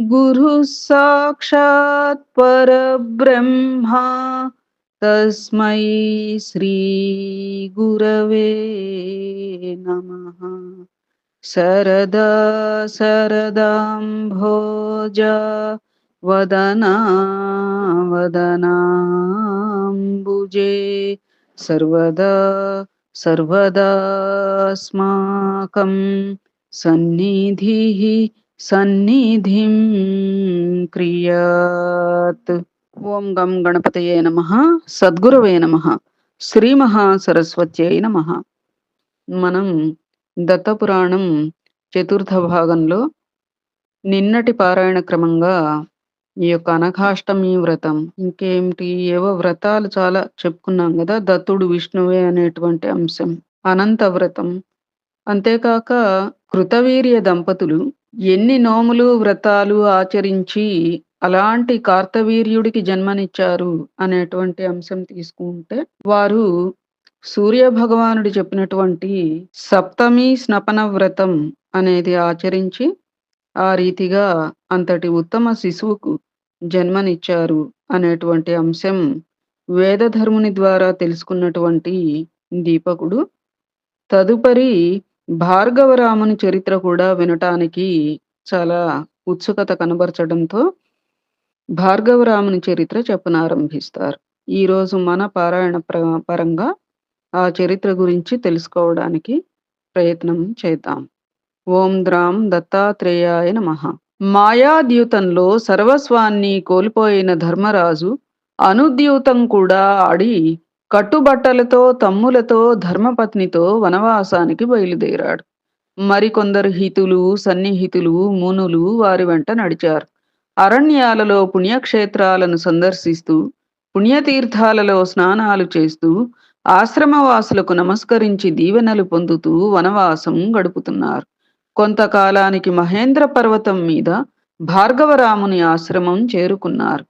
गुरुः साक्षात् परब्रह्मा तस्मै श्रीगुरवे नमः। शरदा शरदाम्भोज वदना वदनाम्बुजे सर्वदा सर्वदास्माकं सन्निधिः సన్నిధిం క్రియాత్. ఓం గం గణపతయే నమ. సద్గురవే నమ. శ్రీ మహాసరస్వత్యై నమ. మనం దత్తపురాణం చతుర్థ భాగంలో నిన్నటి పారాయణ క్రమంగా ఈ యొక్క అనఘాష్టమి వ్రతం ఇంకేమిటి ఏవో వ్రతాలు చాలా చెప్పుకున్నాం కదా దత్తుడు విష్ణువే అనేటువంటి అంశం. అనంత వ్రతం. అంతేకాక కృతవీర్య దంపతులు ఎన్ని నోములు వ్రతాలు ఆచరించి అలాంటి కార్తవీర్యుడికి జన్మనిచ్చారు అనేటువంటి అంశం తీసుకుంటే వారు సూర్య భగవానుడు చెప్పినటువంటి సప్తమి స్నపన వ్రతం అనేది ఆచరించి ఆ రీతిగా అంతటి ఉత్తమ శిశువుకు జన్మనిచ్చారు అనేటువంటి అంశం వేదధర్ముని ద్వారా తెలుసుకున్నటువంటి దీపకుడు. తదుపరి భార్గవరాముని చరిత్ర కూడా వినటానికి చాలా ఉత్సుకత కనబరచడంతో భార్గవరాముని చరిత్ర చెప్పనారంభిస్తారు. ఈరోజు మన పారాయణ పరంగా ఆ చరిత్ర గురించి తెలుసుకోవడానికి ప్రయత్నం చేద్దాం. ఓం ద్రాం దత్తాత్రేయాయ నమ. మాయాద్యూతంలో సర్వస్వాన్ని కోల్పోయిన ధర్మరాజు అనుద్యూతం కూడా ఆడి కట్టుబట్టలతో తమ్ములతో ధర్మపత్నితో వనవాసానికి బయలుదేరాడు. మరికొందరు హితులు సన్నిహితులు మునులు వారి వెంట నడిచారు. అరణ్యాలలో పుణ్యక్షేత్రాలను సందర్శిస్తూ పుణ్యతీర్థాలలో స్నానాలు చేస్తూ ఆశ్రమవాసులకు నమస్కరించి దీవెనలు పొందుతూ వనవాసం గడుపుతున్నారు. కొంతకాలానికి మహేంద్ర పర్వతం మీద భార్గవరాముని ఆశ్రమం చేరుకున్నారు.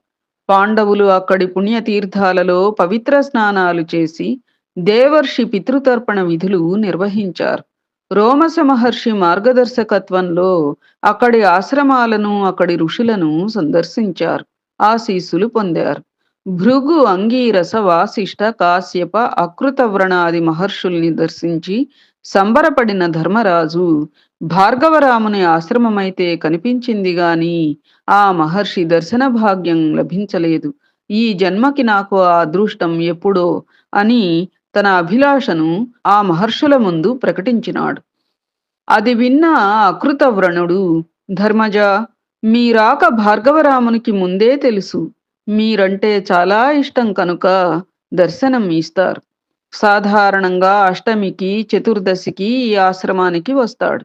పాండవులు అక్కడి పుణ్యతీర్థాలలో పవిత్ర స్నానాలు చేసి దేవర్షి పితృతర్పణ విధులు నిర్వహించారు. రోమస మహర్షి మార్గదర్శకత్వంలో అక్కడి ఆశ్రమాలను అక్కడి ఋషులను సందర్శించారు. ఆశీస్సులు పొందారు. భృగు అంగీరస వాసిష్ట కాశ్యప అకృత వ్రణాది మహర్షుల్ని దర్శించి సంబరపడిన ధర్మరాజు భార్గవరాముని ఆశ్రమమైతే కనిపించింది గాని ఆ మహర్షి దర్శన భాగ్యం లభించలేదు. ఈ జన్మకి నాకు ఆ అదృష్టం ఎప్పుడో అని తన అభిలాషను ఆ మహర్షుల ముందు ప్రకటించినాడు. అది విన్న అకృత వ్రణుడు ధర్మజ మీరాక భార్గవరామునికి ముందే తెలుసు. మీరంటే చాలా ఇష్టం కనుక దర్శనం ఇస్తారు. సాధారణంగా అష్టమికి చతుర్దశికి ఈ ఆశ్రమానికి వస్తాడు.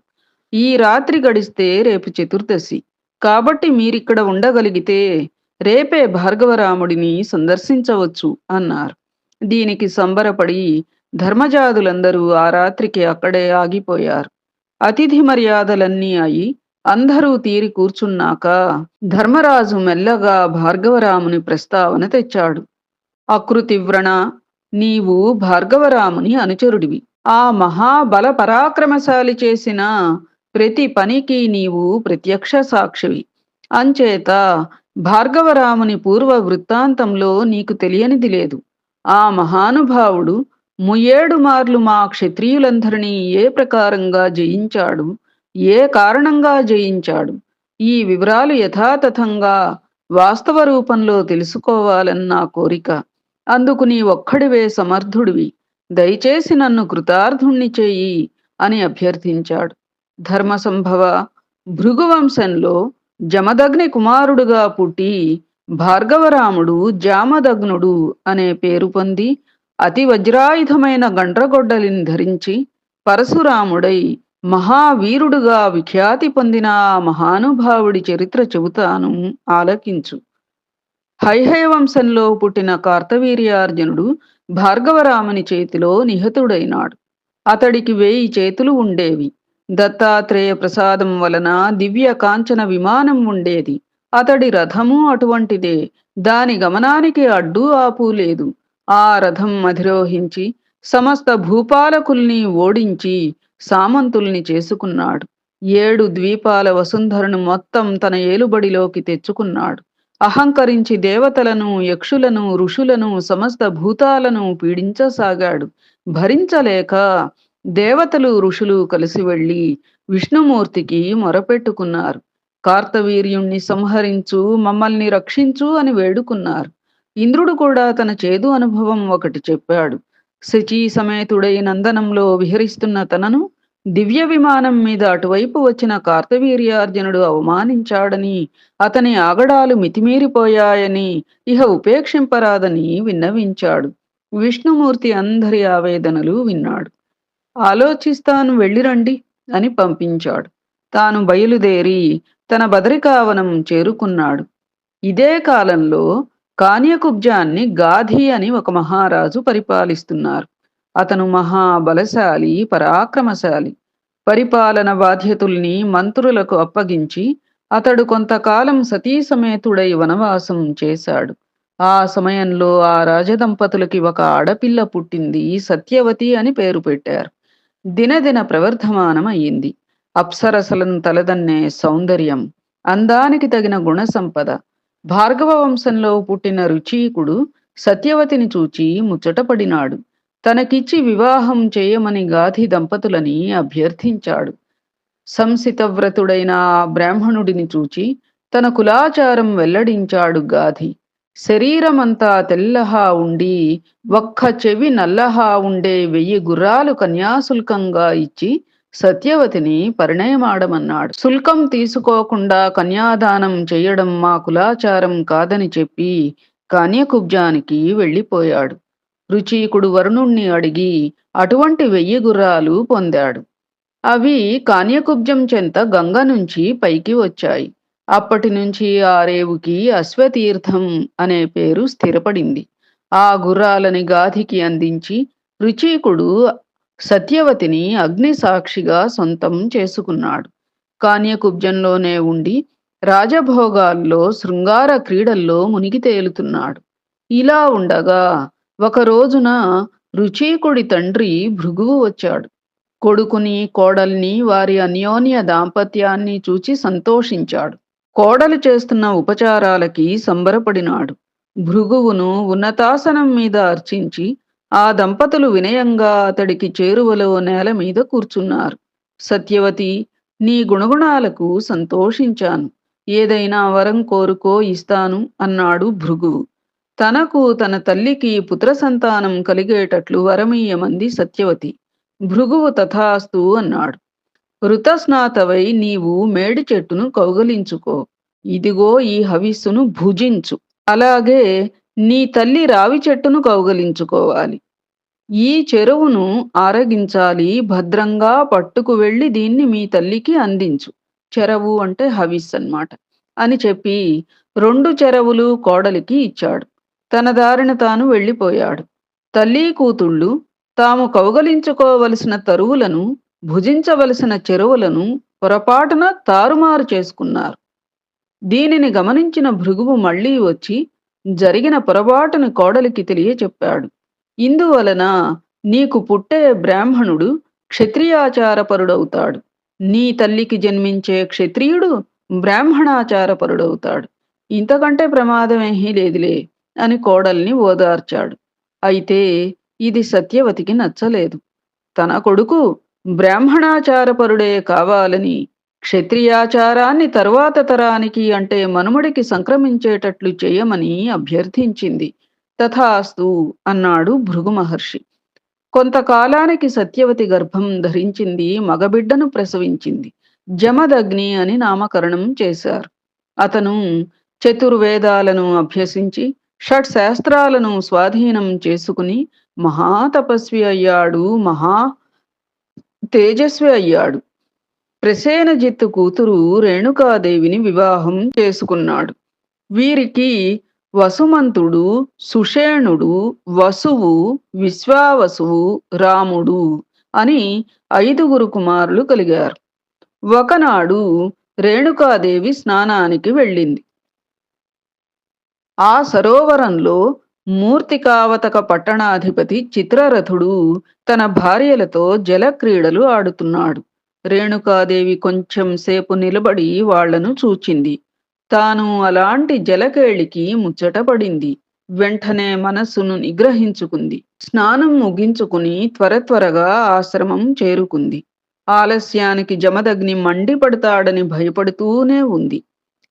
ఈ రాత్రి గడిస్తే రేపు చతుర్దశి. కాబట్టి మీరిక్కడ ఉండగలిగితే రేపే భార్గవరాముడిని సందర్శించవచ్చు అన్నారు. దీనికి సంబరపడి ధర్మజాదులందరూ ఆ రాత్రికి అక్కడే ఆగిపోయారు. అతిథి మర్యాదలన్నీ అయి అందరూ తీరి కూర్చున్నాక ధర్మరాజు మెల్లగా భార్గవరాముని ప్రస్తావన తెచ్చాడు. అకృతివ్రణ నీవు భార్గవరాముని అనుచరుడివి. ఆ మహాబల పరాక్రమశాలి చేసిన ప్రతి పనికి నీవు ప్రత్యక్ష సాక్షివి. అంచేత భార్గవరాముని పూర్వ వృత్తాంతంలో నీకు తెలియనిది లేదు. ఆ మహానుభావుడు ముయేడు మార్లు మా క్షత్రియులందరినీ ఏ ప్రకారంగా జయించాడు? ఏ కారణంగా జయించాడు? ఈ వివరాలు యథాతథంగా వాస్తవ రూపంలో తెలుసుకోవాలన్న కోరిక. అందుకు నీ ఒక్కడివే సమర్థుడివి. దయచేసి నన్ను కృతార్థుణ్ణి చేయి అని అభ్యర్థించాడు. ధర్మసంభవ భృగువంశంలో జమదగ్ని కుమారుడుగా పుట్టి భార్గవరాముడు జామదగ్నుడు అనే పేరు పొంది అతి వజ్రాయుధమైన గండ్రగొడ్డలిని ధరించి పరశురాముడై మహావీరుడుగా విఖ్యాతి పొందిన ఆ మహానుభావుడి చరిత్ర చెబుతాను ఆలకించు. హైహయ వంశంలో పుట్టిన కార్తవీర్యార్జునుడు భార్గవరాముని చేతిలో నిహతుడైనాడు. అతడికి వేయి చేతులు ఉండేవి. దత్తాత్రేయ ప్రసాదం వలన దివ్య కాంచన విమానం ఉండేది. అతడి రథము అటువంటిదే. దాని గమనానికి అడ్డు ఆపు లేదు. ఆ రథం అధిరోహించి సమస్త భూపాలకుల్ని ఓడించి సామంతుల్ని చేసుకున్నాడు. ఏడు ద్వీపాల వసుంధరను మొత్తం తన ఏలుబడిలోకి తెచ్చుకున్నాడు. అహంకరించి దేవతలను యక్షులను ఋషులను సమస్త భూతాలను పీడించసాగాడు. భరించలేక దేవతలు ఋషులు కలిసి వెళ్ళి విష్ణుమూర్తికి మొరపెట్టుకున్నారు. కార్తవీర్యుణ్ణి సంహరించు మమ్మల్ని రక్షించు అని వేడుకున్నారు. ఇంద్రుడు కూడా తన చేదు అనుభవం ఒకటి చెప్పాడు. శచీ సమేతుడై నందనంలో విహరిస్తున్న తనను దివ్య విమానం మీద అటువైపు వచ్చిన కార్తవీర్యార్జునుడు అవమానించాడని అతని ఆగడాలు మితిమీరిపోయాయని ఇహ ఉపేక్షింపరాదని విన్నవించాడు. విష్ణుమూర్తి అందరి ఆవేదనలు విన్నాడు. ఆలోచిస్తాను వెళ్ళిరండి అని పంపించాడు. తాను బయలుదేరి తన బదరికావనం చేరుకున్నాడు. ఇదే కాలంలో కాన్యకుబ్జాన్ని గాధి అని ఒక మహారాజు పరిపాలిస్తున్నారు. అతను మహాబలశాలి పరాక్రమశాలి. పరిపాలన బాధ్యతుల్ని మంత్రులకు అప్పగించి అతడు కొంతకాలం సతీసమేతుడై వనవాసం చేశాడు. ఆ సమయంలో ఆ రాజదంపతులకి ఒక ఆడపిల్ల పుట్టింది సత్యవతి అని పేరు పెట్టారు. దినదిన ప్రవర్ధమానమయ్యింది. అప్సరసలను తలదన్నే సౌందర్యం అందానికి తగిన గుణ సంపద భార్గవ వంశంలో పుట్టిన రుచీకుడు సత్యవతిని చూచి ముచ్చటపడినాడు. తనకిచ్చి వివాహం చేయమని గాధి దంపతులని అభ్యర్థించాడు. సంసితవ్రతుడైన ఆ బ్రాహ్మణుడిని చూచి తన కులాచారం వెల్లడించాడు గాధి. శరీరమంతా తెల్లహా ఉండి ఒక్క చెవి నల్లహా ఉండే వెయ్యి గుర్రాలు కన్యాశుల్కంగా ఇచ్చి సత్యవతిని పరిణయమాడమన్నాడు. శుల్కం తీసుకోకుండా కన్యాదానం చేయడం మా కులాచారం కాదని చెప్పి కాన్యకుబ్జానికి వెళ్ళిపోయాడు. రుచీకుడు వరుణుణ్ణి అడిగి అటువంటి వెయ్యి గుర్రాలు పొందాడు. అవి కాన్యకుబ్జం చెంత గంగ నుంచి పైకి వచ్చాయి. అప్పటి నుంచి ఆ రేవుకి అశ్వతీర్థం అనే పేరు స్థిరపడింది. ఆ గుర్రాలని గాధికి అందించి రుచీకుడు సత్యవతిని అగ్ని సాక్షిగా సొంతం చేసుకున్నాడు. కాన్యకుబ్జంలోనే ఉండి రాజభోగాల్లో శృంగార క్రీడల్లో మునిగి తేలుతున్నాడు. ఇలా ఉండగా ఒక రోజున రుచీకుడి తండ్రి భృగువు వచ్చాడు. కొడుకుని కోడల్ని వారి అన్యోన్య దాంపత్యాన్ని చూచి సంతోషించాడు. కోడలు చేస్తున్న ఉపచారాలకి సంబరపడినాడు. భృగువును ఉన్నతాసనం మీద అర్చించి ఆ దంపతులు వినయంగా అతడికి చేరువలో నేల మీద కూర్చున్నారు. సత్యవతి నీ గుణగుణాలకు సంతోషించాను. ఏదైనా వరం కోరుకో ఇస్తాను అన్నాడు భృగువు. తనకు తన తల్లికి పుత్ర సంతానం కలిగేటట్లు వరమీయమంది సత్యవతి. భృగువు తథాస్తు అన్నాడు. ఋతస్నాతవై నీవు మేడి చెట్టును కౌగలించుకో. ఇదిగో ఈ హవిస్సును భుజించు. అలాగే నీ తల్లి రావి చెట్టును కౌగలించుకోవాలి. ఈ చెరువును ఆరగించాలి భద్రంగా పట్టుకు వెళ్ళి దీన్ని మీ తల్లికి అందించు. చెరవు అంటే హవిస్ అన్నమాట. అని చెప్పి రెండు చెరవులు కోడలికి ఇచ్చాడు. తన దారిన తాను వెళ్ళిపోయాడు. తల్లి కూతుళ్ళు తాము కౌగలించుకోవలసిన తరువులను భుజించవలసిన చెరువులను పొరపాటున తారుమారు చేసుకున్నారు. దీనిని గమనించిన భృగువు మళ్ళీ వచ్చి జరిగిన పొరపాటును కోడలికి తెలియచెప్పాడు. ఇందువలన నీకు పుట్టే బ్రాహ్మణుడు క్షత్రియాచారపరుడవుతాడు. నీ తల్లికి జన్మించే క్షత్రియుడు బ్రాహ్మణాచారపరుడవుతాడు. ఇంతకంటే ప్రమాదమేమీ లేదులే అని కోడల్ని ఓదార్చాడు. అయితే ఇది సత్యవతికి నచ్చలేదు. తన కొడుకు బ్రాహ్మణాచారపరుడే కావాలని క్షత్రియాచారాన్ని తరువాత తరానికి అంటే మనుమడికి సంక్రమించేటట్లు చేయమని అభ్యర్థించింది. తథాస్తు అన్నాడు భృగు మహర్షి కొంతకాలానికి సత్యవతి గర్భం ధరించింది మగబిడ్డను ప్రసవించింది. జమదగ్ని అని నామకరణం చేశారు. అతను చతుర్వేదాలను అభ్యసించి షట్ శాస్త్రాలను స్వాధీనం చేసుకుని మహాతపస్వి అయ్యాడు. మహా తేజస్వి అయ్యాడు. ప్రసేనజిత్తు కూతురు రేణుకాదేవిని వివాహం చేసుకున్నాడు. వీరికి వసుమంతుడు సుషేణుడు వసువు విశ్వావసువు రాముడు అని ఐదుగురు కుమారులు కలిగారు. ఒకనాడు రేణుకాదేవి స్నానానికి వెళ్ళింది. ఆ సరోవరంలో మూర్తికావతక పట్టణాధిపతి చిత్రరథుడు తన భార్యలతో జలక్రీడలు ఆడుతున్నాడు. రేణుకాదేవి కొంచెం సేపు నిలబడి వాళ్ళను చూచింది. తాను అలాంటి జలకేళికి ముచ్చటపడింది వెంటనే మనస్సును నిగ్రహించుకుంది. స్నానం ముగించుకుని త్వర త్వరగా ఆశ్రమం చేరుకుంది. ఆలస్యానికి జమదగ్ని మండిపడతాడని భయపడుతూనే ఉంది.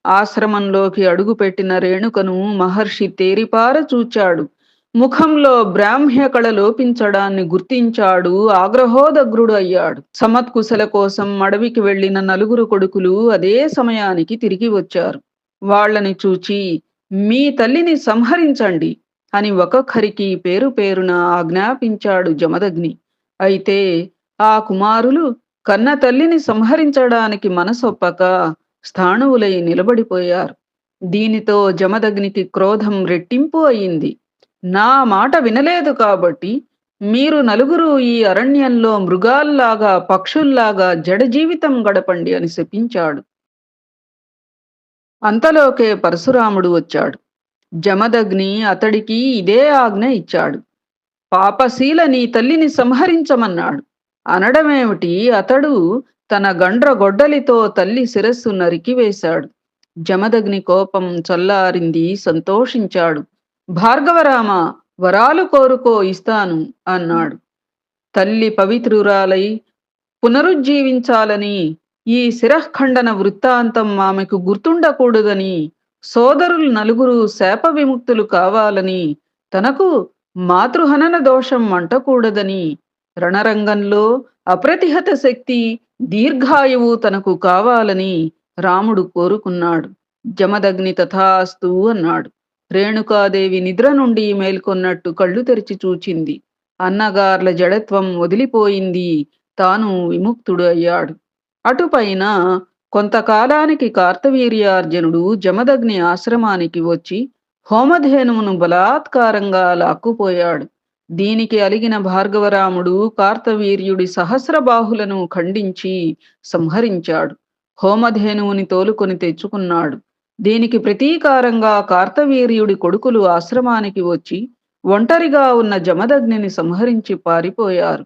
ఆశ్రమంలోకి అడుగుపెట్టిన రేణుకను మహర్షి తేరిపార చూచాడు. ముఖంలో బ్రాహ్మ్య కళ లోపించడాన్ని గుర్తించాడు ఆగ్రహోదగ్రుడు అయ్యాడు. సమత్కుశల కోసం అడవికి వెళ్ళిన నలుగురు కొడుకులు అదే సమయానికి తిరిగి వచ్చారు. వాళ్ళని చూచి మీ తల్లిని సంహరించండి అని ఒక్కొక్కరికి పేరు పేరున ఆజ్ఞాపించాడు జమదగ్ని. అయితే ఆ కుమారులు కన్న తల్లిని సంహరించడానికి మనసొప్పక స్థాణువులై నిలబడిపోయారు. దీనితో జమదగ్నికి క్రోధం రెట్టింపు అయింది. నా మాట వినలేదు కాబట్టి మీరు నలుగురు ఈ అరణ్యంలో మృగాల్లాగా పక్షుల్లాగా జడ జీవితం గడపండి అని శపించాడు. అంతలోకే పరశురాముడు వచ్చాడు. జమదగ్ని అతడికి ఇదే ఆజ్ఞ ఇచ్చాడు. పాపశీల నీ తల్లిని సంహరించమన్నాడు. అనడమేమిటి? అతడు తన గండ్ర గొడ్డలితో తల్లి శిరస్సు నరికివేశాడు జమదగ్ని కోపం చల్లారింది సంతోషించాడు. భార్గవరామ వరాలు కోరుకో ఇస్తాను అన్నాడు. తల్లి పవిత్రురాలై పునరుజ్జీవించాలని ఈ శిరఖండన వృత్తాంతం ఆమెకు గుర్తుండకూడదని సోదరులు నలుగురు శాప విముక్తులు కావాలని తనకు మాతృహనన దోషం అంటకూడదని రణరంగంలో అప్రతిహత శక్తి దీర్ఘాయువు తనకు కావాలని రాముడు కోరుకున్నాడు. జమదగ్ని తథాస్తు అన్నాడు. రేణుకాదేవి నిద్ర నుండి మేల్కొన్నట్టు కళ్ళు తెరిచి చూచింది. అన్నగార్ల జడత్వం వదిలిపోయింది. తాను విముక్తుడు అయ్యాడు అటుపైన కొంతకాలానికి కార్తవీర్యార్జునుడు జమదగ్ని ఆశ్రమానికి వచ్చి హోమధేనువును బలాత్కారంగా లాక్కుపోయాడు. దీనికి అలిగిన భార్గవరాముడు కార్తవీర్యుడి సహస్రబాహులను ఖండించి సంహరించాడు. హోమధేనువుని తోలుకొని తెచ్చుకున్నాడు. దీనికి ప్రతీకారంగా కార్తవీర్యుడి కొడుకులు ఆశ్రమానికి వచ్చి ఒంటరిగా ఉన్న జమదగ్నిని సంహరించి పారిపోయారు.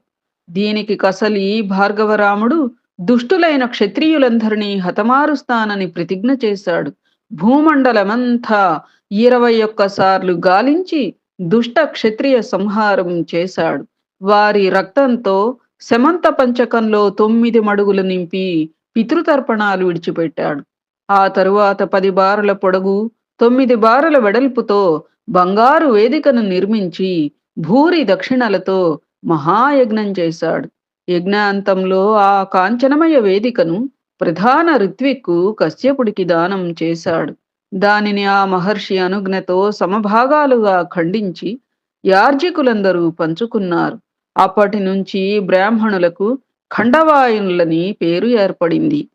దీనికి కసలి భార్గవరాముడు దుష్టులైన క్షత్రియులందరినీ హతమారుస్తానని ప్రతిజ్ఞ చేశాడు. భూమండలమంతా ఇరవై ఒక్కసార్లు గాలించి దుష్ట క్షత్రియ సంహారం చేశాడు. వారి రక్తంతో శమంత పంచకంలో తొమ్మిది మడుగులు నింపి పితృతర్పణాలు విడిచిపెట్టాడు. ఆ తరువాత పది బారుల పొడగు తొమ్మిది బారుల వెడల్పుతో బంగారు వేదికను నిర్మించి భూరి దక్షిణలతో మహాయజ్ఞం చేశాడు. యజ్ఞాంతంలో ఆ కాంచనమయ వేదికను ప్రధాన ఋత్విక్కు కశ్యపుడికి దానం చేశాడు. దానిని ఆ మహర్షి అనుజ్ఞతో సమభాగాలుగా ఖండించి యార్జికులందరూ పంచుకున్నారు. అప్పటి నుంచి బ్రాహ్మణులకు ఖండవాయునులని పేరు ఏర్పడింది.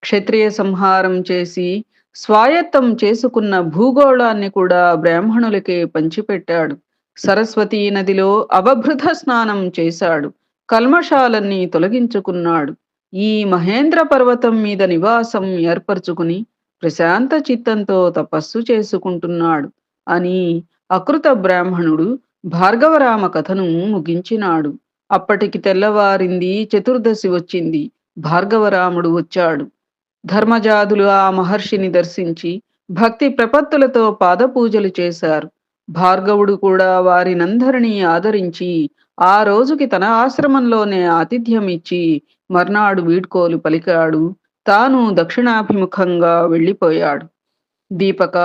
క్షత్రియ సంహారం చేసి స్వాయత్తం చేసుకున్న భూగోళాన్ని కూడా బ్రాహ్మణులకే పంచిపెట్టాడు. సరస్వతీ నదిలో అవభృత స్నానం చేశాడు. కల్మషాలన్నీ తొలగించుకున్నాడు. ఈ మహేంద్ర పర్వతం మీద నివాసం ఏర్పరచుకుని ప్రశాంత చిత్తంతో తపస్సు చేసుకుంటున్నాడు అని అకృత బ్రాహ్మణుడు భార్గవరామ కథను ముగించినాడు. అప్పటికి తెల్లవారింది చతుర్దశి వచ్చింది. భార్గవరాముడు వచ్చాడు. ధర్మజాదులు ఆ మహర్షిని దర్శించి భక్తి ప్రపత్తులతో పాదపూజలు చేశారు. భార్గవుడు కూడా వారినందరినీ ఆదరించి ఆ రోజుకి తన ఆశ్రమంలోనే ఆతిథ్యం ఇచ్చి మర్నాడు వీడ్కోలు పలికాడు. తాను దక్షిణాభిముఖంగా వెళ్ళిపోయాడు. దీపక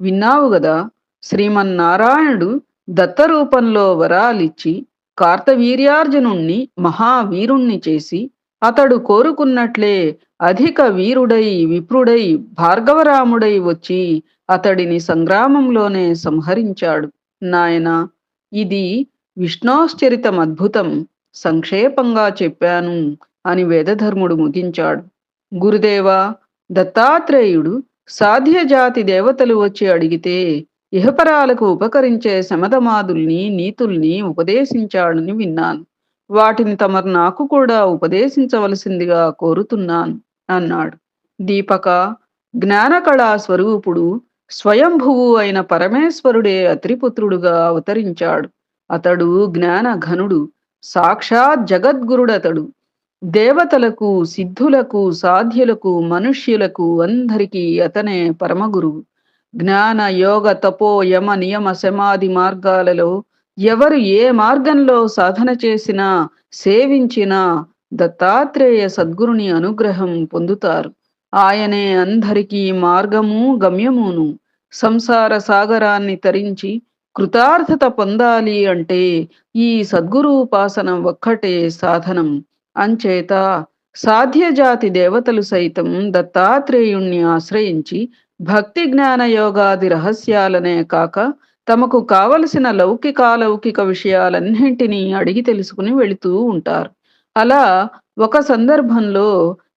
విన్నావు గదా శ్రీమన్నారాయణుడు దత్తరూపంలో వరాలిచ్చి కార్తవీర్యార్జునుణ్ణి మహావీరుణ్ణి చేసి అతడు కోరుకున్నట్లే అధిక వీరుడై విప్రుడై భార్గవరాముడై వచ్చి అతడిని సంగ్రామంలోనే సంహరించాడు. నాయన ఇది విష్ణోశ్చరితం అద్భుతం సంక్షేపంగా చెప్పాను అని వేదధర్ముడు ముగించాడు. గురుదేవా దత్తాత్రేయుడు సాధ్యజాతి దేవతలు వచ్చి అడిగితే ఇహపరాలకు ఉపకరించే శమధమాదుల్ని నీతుల్ని ఉపదేశించాడని విన్నాను. వాటిని తమరు నాకు కూడా ఉపదేశించవలసిందిగా కోరుతున్నాను అన్నాడు. దీపక జ్ఞానకళా స్వరూపుడు స్వయంభువు అయిన పరమేశ్వరుడే అత్రిపుత్రుడుగా అవతరించాడు. అతడు జ్ఞాన ఘనుడు సాక్షాత్ జగద్గురుడతడు. దేవతలకు సిద్ధులకు సాధ్యులకు మనుష్యులకు అందరికీ అతనే పరమగురువు. జ్ఞాన యోగ తపో యమ నియమ సమాధి మార్గాలలో ఎవరు ఏ మార్గంలో సాధన చేసినా సేవించినా దత్తాత్రేయ సద్గురుని అనుగ్రహం పొందుతారు. ఆయనే అందరికీ మార్గము గమ్యమును. సంసార సాగరాన్ని తరించి కృతార్థత పొందాలి అంటే ఈ సద్గురు ఉపాసన ఒక్కటే సాధనం. అంచేత సాధ్యజాతి దేవతలు సైతం దత్తాత్రేయుణ్ణి ఆశ్రయించి భక్తి జ్ఞాన యోగాది రహస్యాలనే కాక తమకు కావలసిన లౌకికాలౌకిక విషయాలన్నింటినీ అడిగి తెలుసుకుని వెళుతూ ఉంటారు. అలా ఒక సందర్భంలో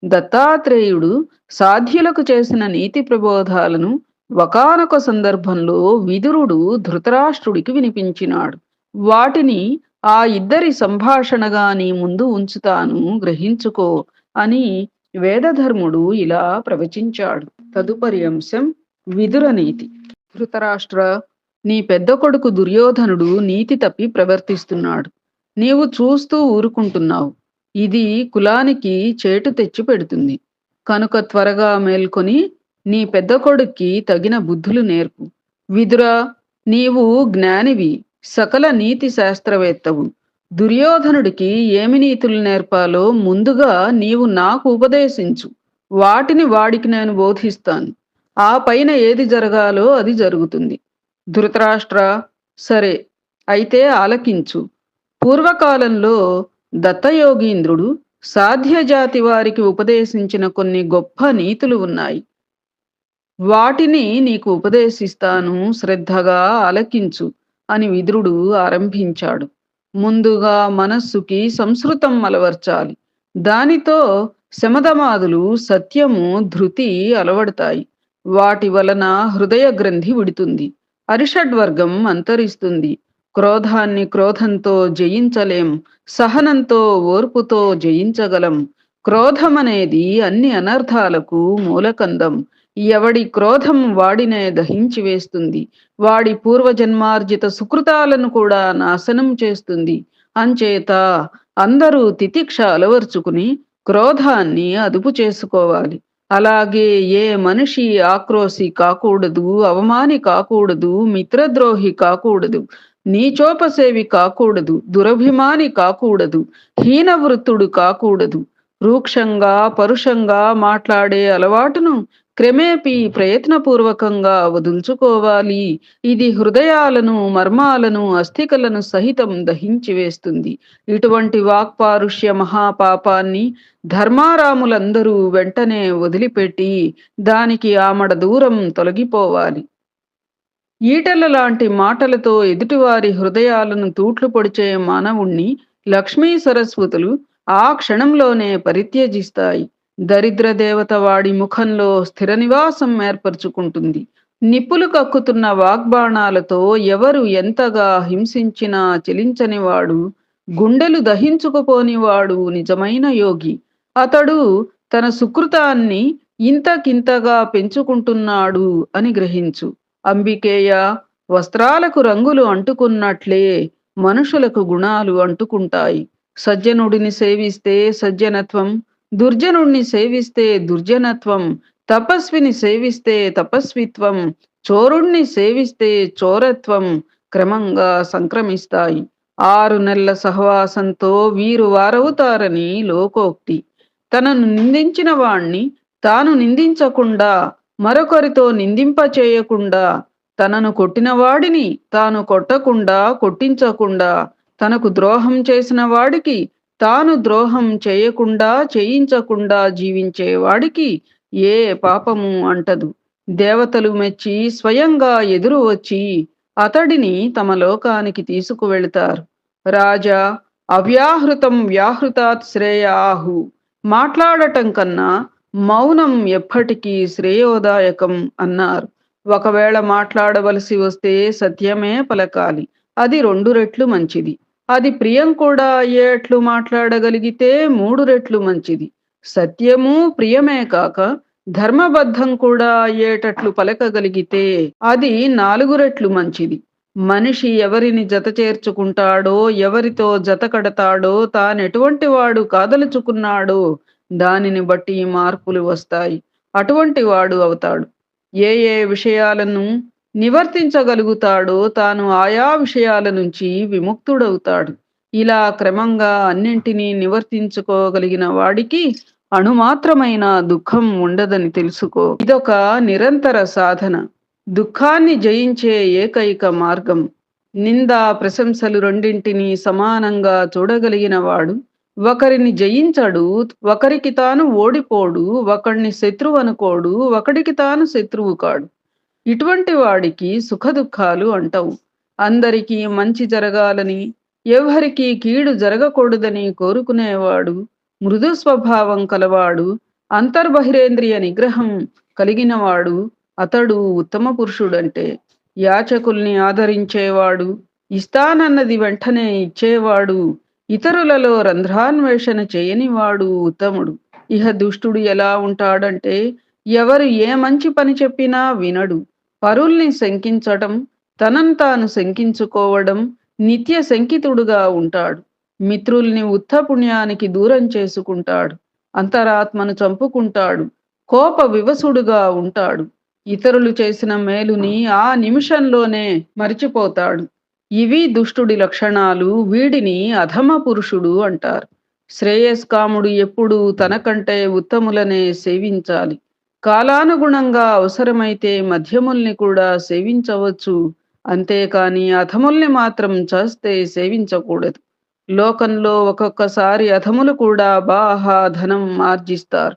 దత్తాత్రేయుడు సాధ్యులకు చేసిన నీతి ప్రబోధాలను ఒకనొక సందర్భంలో విదురుడు ధృతరాష్ట్రుడికి వినిపించినాడు. వాటిని ఆ ఇద్దరి సంభాషణగా నీ ముందు ఉంచుతాను గ్రహించుకో అని వేదధర్ముడు ఇలా ప్రవచించాడు. తదుపరి అంశం విదుర నీతి. ధృతరాష్ట్ర నీ పెద్ద కొడుకు దుర్యోధనుడు నీతి తప్పి ప్రవర్తిస్తున్నాడు. నీవు చూస్తూ ఊరుకుంటున్నావు. ఇది కులానికి చేటు తెచ్చి పెడుతుంది. కనుక త్వరగా మేల్కొని నీ పెద్ద కొడుక్కి తగిన బుద్ధులు నేర్పు. విదుర నీవు జ్ఞానివి. సకల నీతి శాస్త్రవేత్తవు. దుర్యోధనుడికి ఏమి నీతులు నేర్పాలో ముందుగా నీవు నాకు ఉపదేశించు. వాటిని వాడికి నేను బోధిస్తాను. ఆ పైన ఏది జరగాలో అది జరుగుతుంది. ధృతరాష్ట్ర సరే అయితే ఆలకించు. పూర్వకాలంలో దత్తయోగీంద్రుడు సాధ్యజాతి వారికి ఉపదేశించిన కొన్ని గొప్ప నీతులు ఉన్నాయి. వాటిని నీకు ఉపదేశిస్తాను శ్రద్ధగా ఆలకించు. అని విదురుడు ఆరంభించాడు. ముందుగా మనస్సుకి సంస్కృతం అలవర్చాలి. దానితో శమధమాదులు సత్యము ధృతి అలవడతాయి. వాటి వలన హృదయ గ్రంథి విడుతుంది. అరిషడ్వర్గం అంతరిస్తుంది. క్రోధాన్ని క్రోధంతో జయించలేం. సహనంతో ఓర్పుతో జయించగలం. క్రోధమనేది అన్ని అనర్థాలకు మూలకందం. ఎవడి క్రోధం వాడినే దహించి వేస్తుంది. వాడి పూర్వజన్మార్జిత సుకృతాలను కూడా నాశనం చేస్తుంది. అంచేత అందరూ తితిక్ష అలవర్చుకుని క్రోధాన్ని అదుపు చేసుకోవాలి. అలాగే ఏ మనిషి ఆక్రోశి కాకూడదు అవమాని కాకూడదు మిత్రద్రోహి కాకూడదు నీచోపసేవి కాకూడదు దురభిమాని కాకూడదు హీనవృత్తుడు కాకూడదు. రూక్షంగా పరుషంగా మాట్లాడే అలవాటును క్రమేపీ ప్రయత్నపూర్వకంగా వదుల్చుకోవాలి. ఇది హృదయాలను మర్మాలను అస్థికలను సహితం దహించివేస్తుంది ఇటువంటి వాక్పారుష్య మహాపాపాన్ని ధర్మారాములందరూ వెంటనే వదిలిపెట్టి దానికి ఆమడ దూరం తొలగిపోవాలి. ఈటల లాంటి మాటలతో ఎదుటివారి హృదయాలను తూట్లు పొడిచే మానవుణ్ణి లక్ష్మీ సరస్వతులు ఆ క్షణంలోనే పరిత్యజిస్తాయి. దరిద్ర దేవత వాడి ముఖంలో స్థిర నివాసం ఏర్పరచుకుంటుంది. నిప్పులు కక్కుతున్న వాగ్బాణాలతో ఎవరు ఎంతగా హింసించినా చెలించనివాడు గుండెలు దహించుకుపోనివాడు నిజమైన యోగి. అతడు తన సుకృతాన్ని ఇంతకింతగా పెంచుకుంటున్నాడు అని గ్రహించు. అంబికేయ వస్త్రాలకు రంగులు అంటుకున్నట్లే మనుషులకు గుణాలు అంటుకుంటాయి. సజ్జనుడిని సేవిస్తే సజ్జనత్వం దుర్జనుణ్ణి సేవిస్తే దుర్జనత్వం తపస్విని సేవిస్తే తపస్విత్వం చోరుణ్ణి సేవిస్తే చోరత్వం క్రమంగా సంక్రమిస్తాయి. ఆరు నెలల సహవాసంతో వీరు వారవుతారని లోకోక్తి. తనను నిందించిన వాణ్ణి తాను నిందించకుండా మరొకరితో నిందింప చేయకుండా తనను కొట్టిన వాడిని తాను కొట్టకుండా కొట్టించకుండా తనకు ద్రోహం చేసిన వాడికి తాను ద్రోహం చేయకుండా చేయించకుండా జీవించే వాడికి ఏ పాపము అంటదు. దేవతలు మెచ్చి స్వయంగా ఎదురు వచ్చి అతడిని తమ లోకానికి తీసుకువెళతారు. రాజా అవ్యాహృతం వ్యాహృతాత్ శ్రేయాహు మాట్లాడటం కన్నా మౌనం ఎప్పటికీ శ్రేయోదాయకం అన్నారు. ఒకవేళ మాట్లాడవలసి వస్తే సత్యమే పలకాలి. అది రెండు రెట్లు మంచిది. అది ప్రియం కూడా అయ్యేట్లు మాట్లాడగలిగితే మూడు రెట్లు మంచిది. సత్యము ప్రియమే కాక ధర్మబద్ధం కూడా అయ్యేటట్లు పలకగలిగితే అది నాలుగు రెట్లు మంచిది. మనిషి ఎవరిని జత చేర్చుకుంటాడో ఎవరితో జత కడతాడో తానెటువంటి వాడు కాదలుచుకున్నాడో దానిని బట్టి మార్పులు వస్తాయి. అటువంటి వాడు అవుతాడు. ఏ ఏ విషయాలను నివర్తించగలుగుతాడో తాను ఆయా విషయాల నుంచి విముక్తుడవుతాడు. ఇలా క్రమంగా అన్నింటినీ నివర్తించుకోగలిగిన వాడికి అణుమాత్రమైన దుఃఖం ఉండదని తెలుసుకో. ఇదొక నిరంతర సాధన. దుఃఖాన్ని జయించే ఏకైక మార్గం. నింద ప్రశంసలు రెండింటినీ సమానంగా చూడగలిగిన వాడు ఒకరిని జయించడు ఒకరికి తాను ఓడిపోడు ఒకడిని శత్రువు అనుకోడు ఒకడికి తాను శత్రువు కాడు. ఇటువంటి వాడికి సుఖదుఖాలు అంటవు. అందరికీ మంచి జరగాలని ఎవరికి కీడు జరగకూడదని కోరుకునేవాడు మృదు స్వభావం కలవాడు అంతర్బహిరేంద్రియ నిగ్రహం కలిగినవాడు అతడు ఉత్తమ పురుషుడంటే. యాచకుల్ని ఆదరించేవాడు ఇస్తానన్నది వెంటనే ఇచ్చేవాడు ఇతరులలో రంధ్రాన్వేషణ చేయనివాడు ఉత్తముడు. ఇహ దుష్టుడు ఎలా ఉంటాడంటే ఎవరు ఏ మంచి పని చెప్పినా వినడు. పరుల్ని శంకించటం తనను తాను శంకించుకోవడం నిత్య శంకితుడుగా ఉంటాడు. మిత్రుల్ని ఉత్తపుణ్యానికి దూరం చేసుకుంటాడు. అంతరాత్మను చంపుకుంటాడు. కోప వివసుడుగా ఉంటాడు. ఇతరులు చేసిన మేలుని ఆ నిమిషంలోనే మరిచిపోతాడు. ఇవి దుష్టుడి లక్షణాలు వీడిని అధమ పురుషుడు అంటారు. శ్రేయస్కాముడు ఎప్పుడూ తనకంటే ఉత్తములనే సేవించాలి. కాలానుగుణంగా అవసరమైతే మధ్యముల్ని కూడా సేవించవచ్చు. అంతేకాని అధముల్ని మాత్రం చేస్తే సేవించకూడదు. లోకంలో ఒక్కొక్కసారి అధములు కూడా బాహా ధనం ఆర్జిస్తారు.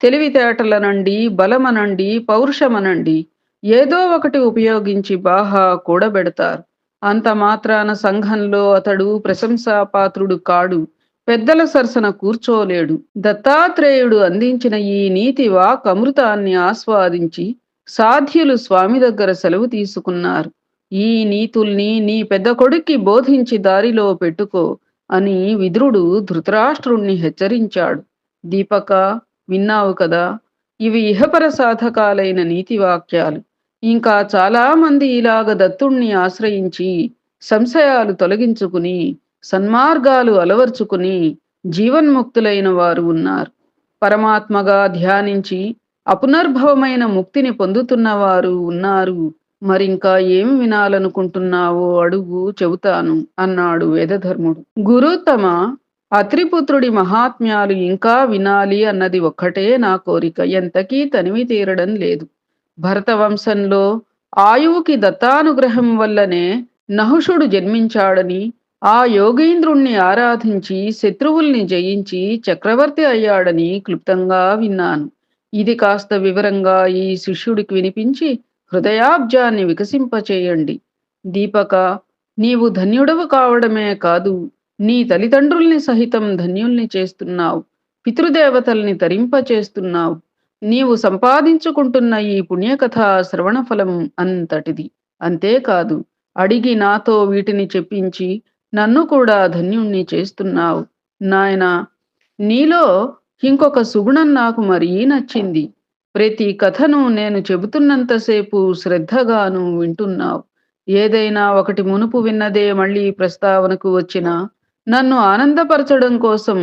తెలివితేటలనండి బలమనండి పౌరుషమనండి ఏదో ఒకటి ఉపయోగించి బాహా కూడబెడతారు. అంత మాత్రాన సంఘంలో అతడు ప్రశంసాపాత్రుడు కాడు. పెద్దల సరసన కూర్చోలేడు. దత్తాత్రేయుడు అందించిన ఈ నీతి వాక్ అమృతాన్ని ఆస్వాదించి సాధ్యులు స్వామి దగ్గర సెలవు తీసుకున్నారు. ఈ నీతుల్ని నీ పెద్ద కొడుక్కి బోధించి దారిలో పెట్టుకో అని విదురుడు ధృతరాష్ట్రుణ్ణి హెచ్చరించాడు. దీపక విన్నావు కదా ఇవి ఇహపర సాధకాలైన నీతి వాక్యాలు. ఇంకా చాలామంది ఇలాగ దత్తుణ్ణి ఆశ్రయించి సంశయాలు తొలగించుకుని సన్మార్గాలు అలవర్చుకుని జీవన్ముక్తులైన వారు ఉన్నారు. పరమాత్మగా ధ్యానించి అపునర్భవమైన ముక్తిని పొందుతున్న వారు ఉన్నారు. మరింకా ఏమి వినాలనుకుంటున్నావో అడుగు చెబుతాను అన్నాడు వేదధర్ముడు. గురుతమ అత్రిపుత్రుడి మహాత్మ్యాలు ఇంకా వినాలి అన్నది ఒక్కటే నా కోరిక. ఎంతకీ తనివి తీరడం లేదు. భరత వంశంలో ఆయువుకి దత్తానుగ్రహం వల్లనే నహుషుడు జన్మించాడని ఆ యోగేంద్రుణ్ణి ఆరాధించి శత్రువుల్ని జయించి చక్రవర్తి అయ్యాడని క్లుప్తంగా విన్నాను. ఇది కాస్త వివరంగా ఈ శిష్యుడికి వినిపించి హృదయాబ్జాన్ని వికసింపచేయండి. దీపక నీవు ధన్యుడవు కావడమే కాదు నీ తల్లిదండ్రుల్ని సహితం ధన్యుల్ని చేస్తున్నావు పితృదేవతల్ని తరింపచేస్తున్నావు. నీవు సంపాదించుకుంటున్న ఈ పుణ్యకథ శ్రవణఫలం అంతటిది. అంతేకాదు అడిగి నాతో వీటిని చెప్పించి నన్ను కూడా ధన్యుణ్ణి చేస్తున్నావు. నాయనా నీలో ఇంకొక సుగుణం నాకు మరీ నచ్చింది. ప్రతి కథను నేను చెబుతున్నంతసేపు శ్రద్ధగాను వింటున్నావు. ఏదైనా ఒకటి మునుపు విన్నదే మళ్ళీ ప్రస్తావనకు వచ్చినా నన్ను ఆనందపరచడం కోసం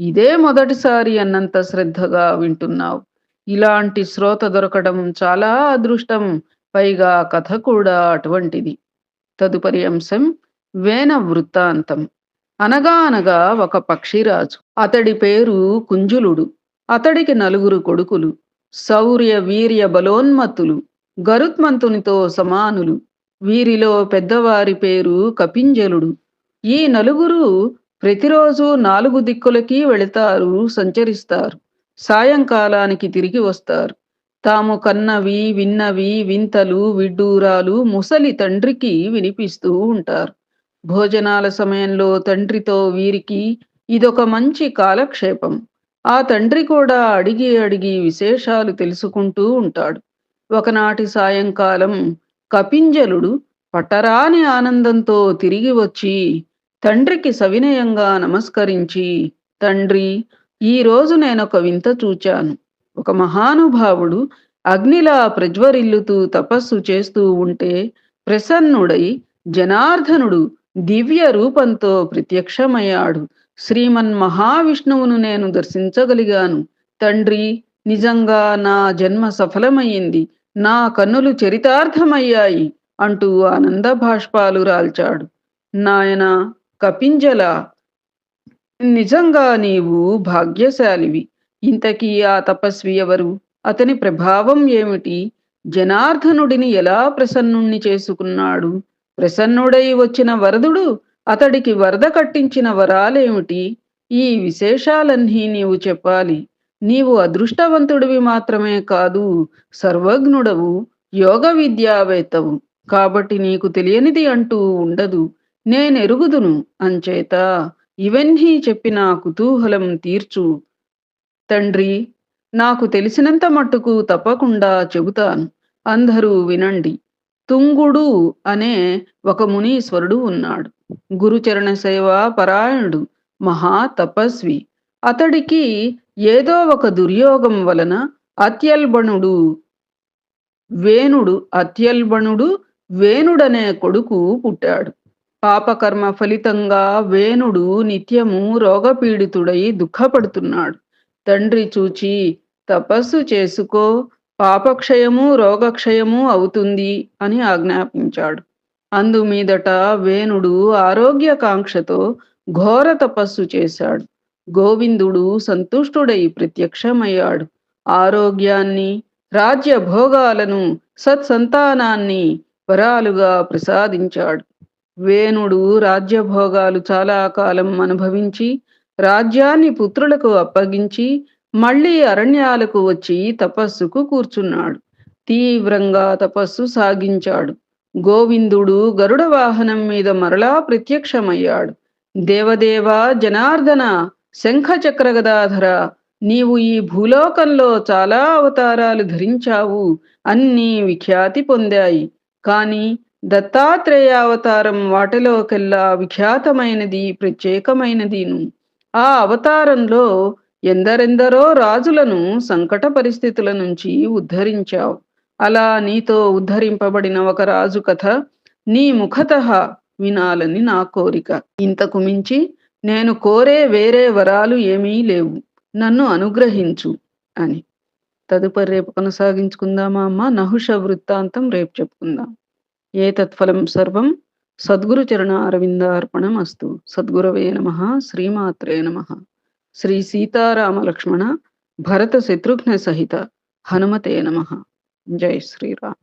ఇదే మొదటిసారి అన్నంత శ్రద్ధగా వింటున్నావు. ఇలాంటి శ్రోత దొరకడం చాలా అదృష్టం. పైగా కథ కూడా అటువంటిది. తదుపరి అంశం వేన వృత్తాంతం. అనగా అనగా ఒక పక్షిరాజు. అతడి పేరు కుంజులుడు. అతడికి నలుగురు కొడుకులు. శౌర్య వీర్య బలోన్మత్తులు. గరుత్మంతునితో సమానులు. వీరిలో పెద్దవారి పేరు కపింజలుడు. ఈ నలుగురు ప్రతిరోజు నాలుగు దిక్కులకి వెళతారు సంచరిస్తారు. సాయంకాలానికి తిరిగి వస్తారు. తాము కన్నవి విన్నవి వింతలు విడ్డూరాలు ముసలి తండ్రికి వినిపిస్తూ ఉంటారు. భోజనాల సమయంలో తండ్రితో వీరికి ఇదొక మంచి కాలక్షేపం. ఆ తండ్రి కూడా అడిగి అడిగి విశేషాలు తెలుసుకుంటూ ఉంటాడు. ఒకనాటి సాయంకాలం కపింజలుడు పట్టరాని ఆనందంతో తిరిగి వచ్చి తండ్రికి సవినయంగా నమస్కరించి తండ్రి ఈ రోజు నేనొక వింత చూచాను. ఒక మహానుభావుడు అగ్నిలా ప్రజ్వరిల్లుతూ తపస్సు చేస్తూ ఉంటే ప్రసన్నుడై జనార్దనుడు దివ్య రూపంతో ప్రత్యక్షమయ్యాడు. శ్రీమన్ మహావిష్ణువును నేను దర్శించగలిగాను. తండ్రి నిజంగా నా జన్మ సఫలమయ్యింది నా కన్నులు చరితార్థమయ్యాయి అంటూ ఆనంద భాష్పాలు రాల్చాడు. నాయన కపింజల నిజంగా నీవు భాగ్యశాలివి. ఇంతకీ ఆ తపస్వి ఎవరు? అతని ప్రభావం ఏమిటి? జనార్దనుడిని ఎలా ప్రసన్నుణ్ణి చేసుకున్నాడు? ప్రసన్నుడై వచ్చిన వరదుడు అతడికి వరద కట్టించిన వరాలేమిటి? ఈ విశేషాలన్నీ నీవు చెప్పాలి. నీవు అదృష్టవంతుడివి మాత్రమే కాదు సర్వజ్ఞుడవు యోగ విద్యావేత్తవు కాబట్టి నీకు తెలియనిది అంటూ ఉండదు. నేనెరుగుదును అంచేత ఇవన్నీ చెప్పి నా కుతూహలం తీర్చు. తండ్రి నాకు తెలిసినంత మట్టుకు తప్పకుండా చెబుతాను. అందరూ వినండి. తుంగుడు అనే ఒక మునీశ్వరుడు ఉన్నాడు. గురుచరణ సేవ పరాయణుడు మహా తపస్వి. అతడికి ఏదో ఒక దుర్యోగం వలన అత్యల్బణుడు వేణుడు అత్యల్బణుడు వేణుడనే కొడుకు పుట్టాడు. పాపకర్మ ఫలితంగా వేణుడు నిత్యము రోగపీడితుడై దుఃఖపడుతున్నాడు. తండ్రి చూచి తపస్సు చేసుకో పాపక్షయము రోగక్షయము అవుతుంది అని ఆజ్ఞాపించాడు. అందుమీదట వేణుడు ఆరోగ్యకాంక్షతో ఘోర తపస్సు చేశాడు. గోవిందుడు సంతుష్టుడై ప్రత్యక్షమయ్యాడు. ఆరోగ్యాన్ని రాజ్య భోగాలను సత్సంతానాన్ని వరాలుగా ప్రసాదించాడు. వేణుడు రాజ్యభోగాలు చాలా కాలం అనుభవించి రాజ్యాన్ని పుత్రులకు అప్పగించి మళ్ళీ అరణ్యాలకు వచ్చి తపస్సుకు కూర్చున్నాడు. తీవ్రంగా తపస్సు సాగించాడు. గోవిందుడు గరుడ వాహనం మీద మరలా ప్రత్యక్షమయ్యాడు. దేవదేవ జనార్దన శంఖ చక్రగదాధర నీవు ఈ భూలోకంలో చాలా అవతారాలు ధరించావు అన్నీ విఖ్యాతి పొందాయి. కాని దత్తాత్రేయ అవతారం వాటిలోకెల్లా విఖ్యాతమైనది ప్రత్యేకమైనదిను. ఆ అవతారంలో ఎందరెందరో రాజులను సంకట పరిస్థితుల నుంచి ఉద్ధరించావు. అలా నీతో ఉద్ధరింపబడిన ఒక రాజు కథ నీ ముఖత వినాలని నా కోరిక. ఇంతకు మించి నేను కోరే వేరే వరాలు ఏమీ లేవు. నన్ను అనుగ్రహించు అని. తదుపరి రేపు కొనసాగించుకుందామా అమ్మ? నహుష వృత్తాంతం రేపు చెప్పుకుందాం. ఏ తత్ఫలం సర్వం? సద్గురు చరణ అరవిందార్పణం అస్తు సద్గురవే నమ. శ్రీమాత్రే నమ. శ్రీ సీతారామ లక్ష్మణ భరత శత్రుఘ్న సహిత హనుమతే నమ జై శ్రీరామ్